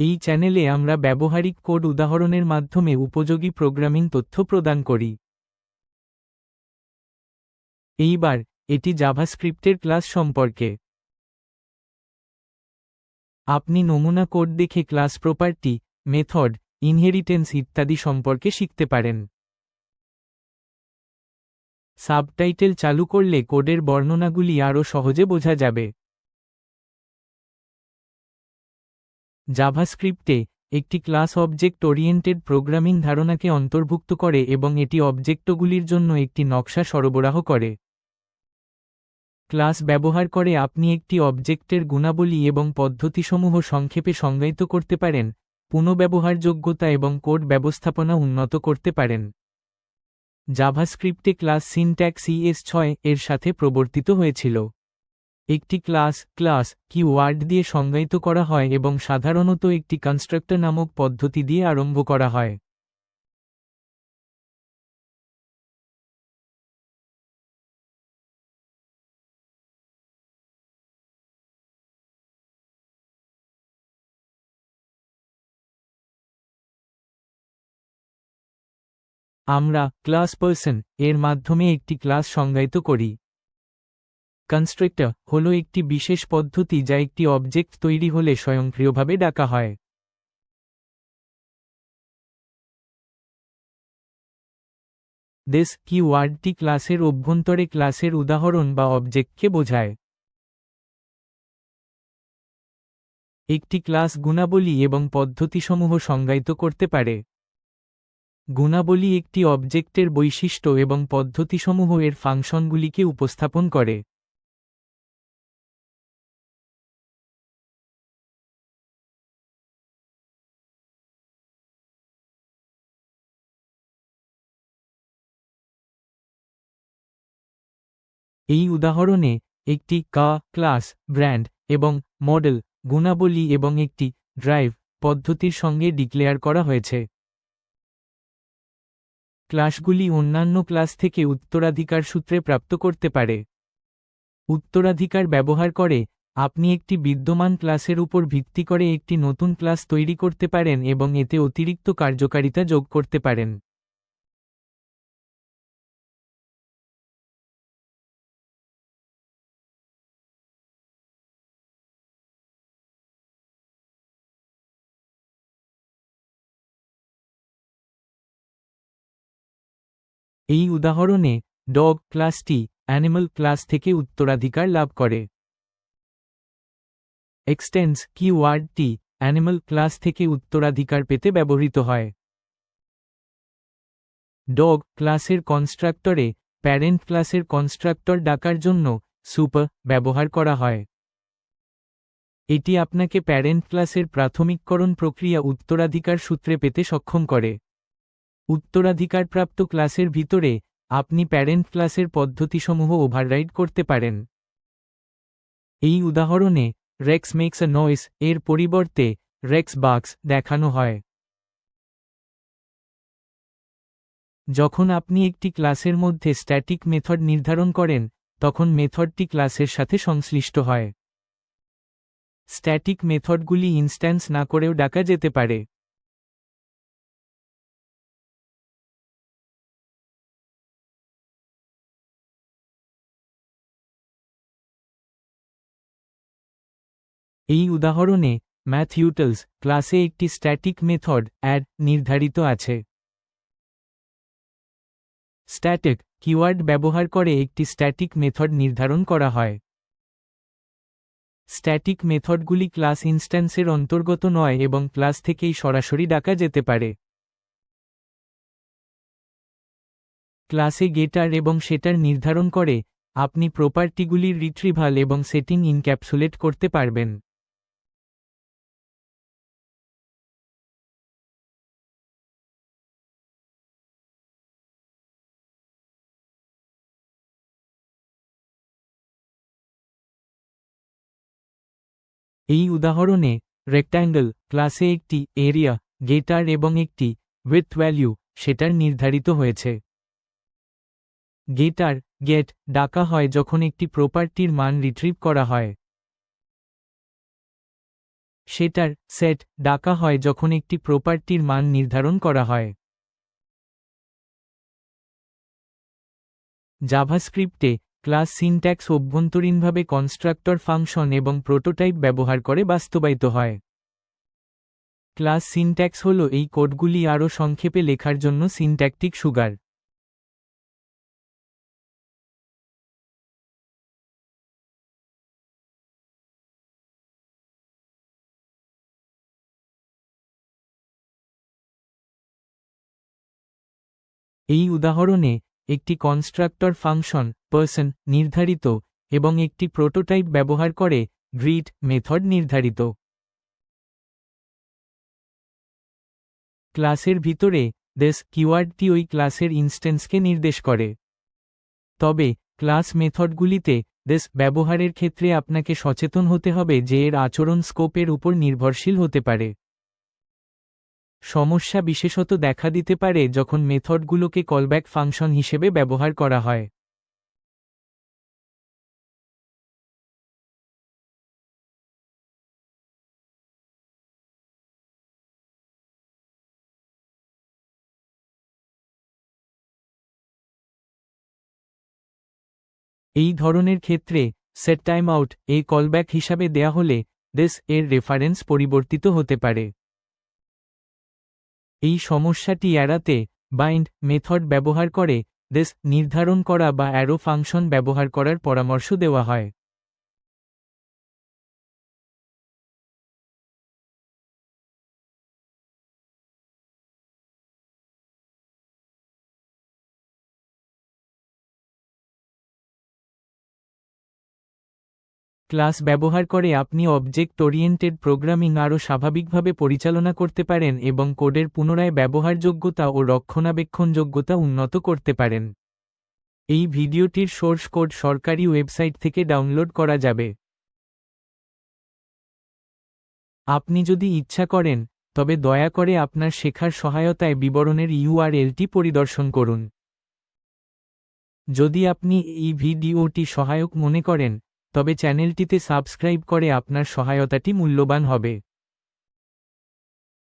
এই চ্যানেলে আমরা ব্যবহারিক কোড উদাহরণের মাধ্যমে উপযোগী প্রোগ্রামিং তথ্য প্রদান করি। এইবার, এটি জাভাস্ক্রিপ্টের ক্লাস সম্পর্কে। আপনি নমুনা কোড দেখে ক্লাস প্রপার্টি, মেথড, ইনহেরিটেন্স ইত্যাদি সম্পর্কে শিখতে পারেন। সাবটাইটেল চালু করলে কোডের বর্ণনাগুলি আরও সহজে বোঝা যাবে। জাভাস্ক্রিপ্টে একটি ক্লাস অবজেক্ট ওরিয়েন্টেড প্রোগ্রামিং ধারণাকে অন্তর্ভুক্ত করে এবং এটি অবজেক্টগুলির জন্য একটি নকশা সরবরাহ করে। ক্লাস ব্যবহার করে আপনি একটি অবজেক্টের গুণাবলী এবং পদ্ধতিসমূহ সংক্ষেপে সংজ্ঞায়িত করতে পারেন, পুনঃব্যবহারযোগ্যতা এবং কোড ব্যবস্থাপনা উন্নত করতে পারেন। জাভাস্ক্রিপ্টে ক্লাস সিনট্যাক্স ইএস ছয় এর সাথে প্রবর্তিত হয়েছিল। একটি ক্লাস ক্লাস, কি ওয়ার্ড দিয়ে সংজ্ঞায়িত করা হয় এবং সাধারণত একটি কনস্ট্রাক্টর নামক পদ্ধতি দিয়ে আরম্ভ করা হয়। আমরা, ক্লাস পার্সন, এর মাধ্যমে একটি ক্লাস সংজ্ঞায়িত করি। কনস্ট্রাক্টর হল একটি বিশেষ পদ্ধতি যা একটি অবজেক্ট তৈরি হলে স্বয়ংক্রিয়ভাবে ডাকা হয়। দেশ কি ওয়ার্ডটি ক্লাসের অভ্যন্তরে ক্লাসের উদাহরণ বা অবজেক্টকে বোঝায়। একটি ক্লাস গুণাবলী এবং পদ্ধতিসমূহ সংজ্ঞায়িত করতে পারে। গুণাবলী একটি অবজেক্টের বৈশিষ্ট্য এবং পদ্ধতিসমূহ এর ফাংশনগুলিকে উপস্থাপন করে। এই উদাহরণে একটি কা, ক্লাস, ব্র্যান্ড এবং মডেল, গুণাবলী এবং একটি ড্রাইভ পদ্ধতির সঙ্গে ডিক্লেয়ার করা হয়েছে। ক্লাসগুলি অন্যান্য ক্লাস থেকে উত্তরাধিকার সূত্রে প্রাপ্ত করতে পারে। উত্তরাধিকার ব্যবহার করে আপনি একটি বিদ্যমান ক্লাসের উপর ভিত্তি করে একটি নতুন ক্লাস তৈরি করতে পারেন এবং এতে অতিরিক্ত কার্যকারিতা যোগ করতে পারেন। এই উদাহরণে ডগ ক্লাসটি অ্যানিমাল ক্লাস থেকে উত্তরাধিকার লাভ করে। এক্সটেন্স কি ওয়ার্ডটি অ্যানিমাল ক্লাস থেকে উত্তরাধিকার পেতে ব্যবহৃত হয়। ডগ ক্লাসের কনস্ট্রাক্টরে প্যারেন্ট ক্লাসের কনস্ট্রাক্টর ডাকার জন্য সুপার ব্যবহার করা হয়। এটি আপনাকে প্যারেন্ট ক্লাসের প্রাথমিককরণ প্রক্রিয়া উত্তরাধিকার সূত্রে পেতে সক্ষম করে। উত্তরাধিকারপ্রাপ্ত ক্লাসের ভিতরে আপনি প্যারেন্ট ক্লাসের পদ্ধতিসমূহ ওভাররাইড করতে পারেন। এই উদাহরণে রেক্স মেক্স আ নয়েস এর পরিবর্তে রেক্স বাক্স দেখানো হয়। যখন আপনি একটি ক্লাসের মধ্যে স্ট্যাটিক মেথড নির্ধারণ করেন, তখন মেথডটি ক্লাসের সাথে সংশ্লিষ্ট হয়। স্ট্যাটিক মেথডগুলি ইনস্ট্যান্স না করেও ডাকা যেতে পারে। এই উদাহরণে ম্যাথ ক্লাসে একটি স্ট্যাটিক মেথড অ্যাড নির্ধারিত আছে। স্ট্যাটিক কিওয়ার্ড ব্যবহার করে একটি স্ট্যাটিক মেথড নির্ধারণ করা হয়। স্ট্যাটিক মেথডগুলি ক্লাস ইনস্ট্যান্সের অন্তর্গত নয় এবং ক্লাস থেকেই সরাসরি ডাকা যেতে পারে। ক্লাসে গেটার এবং সেটার নির্ধারণ করে আপনি প্রপার্টিগুলির রিট্রিভাল এবং সেটিং ইনক্যাপসুলেট করতে পারবেন। এই উদাহরণে রেক্ট্যাঙ্গল ক্লাসে একটি এরিয়া গেটার এবং একটি উইথ ভ্যালু সেটার নির্ধারিত হয়েছে। গেটার গেট ডাকা হয় যখন একটি প্রপার্টির মান রিট্রিভ করা হয়। সেটার সেট ডাকা হয় যখন একটি প্রপার্টির মান নির্ধারণ করা হয়। জাভাস্ক্রিপ্টে ক্লাস সিনট্যাক্স অভ্যন্তরীণভাবে কনস্ট্রাক্টর ফাংশন এবং প্রোটোটাইপ ব্যবহার করে বাস্তবায়িত হয়। ক্লাস সিনট্যাক্স হল এই কোডগুলি আরও সংক্ষেপে লেখার জন্য সিনট্যাকটিক সুগার। এই উদাহরণে একটি কনস্ট্রাক্টর ফাংশন পার্সন নির্ধারিত, এবং একটি প্রোটোটাইপ ব্যবহার করে গ্রিড মেথড নির্ধারিত। ক্লাসের ভিতরে দেশ কিওয়ার্ডটি ওই ক্লাসের ইনস্ট্যান্সকে নির্দেশ করে। তবে ক্লাস মেথডগুলিতে দেশ ব্যবহারের ক্ষেত্রে আপনাকে সচেতন হতে হবে যে এর আচরণ স্কোপের উপর নির্ভরশীল হতে পারে। সমস্যা বিশেষত দেখা দিতে পারে যখন মেথডগুলোকে কলব্যাক ফাংশন হিসেবে ব্যবহার করা হয়। এই ধরনের ক্ষেত্রে সেট টাইম আউট এই কলব্যাক হিসাবে দেয়া হলে দেশ এর রেফারেন্স পরিবর্তিত হতে পারে। এই সমস্যাটি এড়াতে বাইন্ড মেথড ব্যবহার করে দেশ নির্ধারণ করা বা অ্যারো ফাংশন ব্যবহার করার পরামর্শ দেওয়া হয়। ক্লাস ব্যবহার করে আপনি অবজেক্ট ওরিয়েন্টেড প্রোগ্রামিং আরও স্বাভাবিকভাবে পরিচালনা করতে পারেন এবং কোডের পুনরায় ব্যবহারযোগ্যতা ও রক্ষণাবেক্ষণযোগ্যতা উন্নত করতে পারেন। এই ভিডিওটির সোর্স কোড সরকারি ওয়েবসাইট থেকে ডাউনলোড করা যাবে। আপনি যদি ইচ্ছা করেন, তবে দয়া করে আপনার শেখার সহায়তায় বিবরণের ইউআরএলটি পরিদর্শন করুন। যদি আপনি এই ভিডিওটি সহায়ক মনে করেন তবে চ্যানেলটিতে সাবস্ক্রাইব করে আপনার সহায়তাটি মূল্যবান হবে।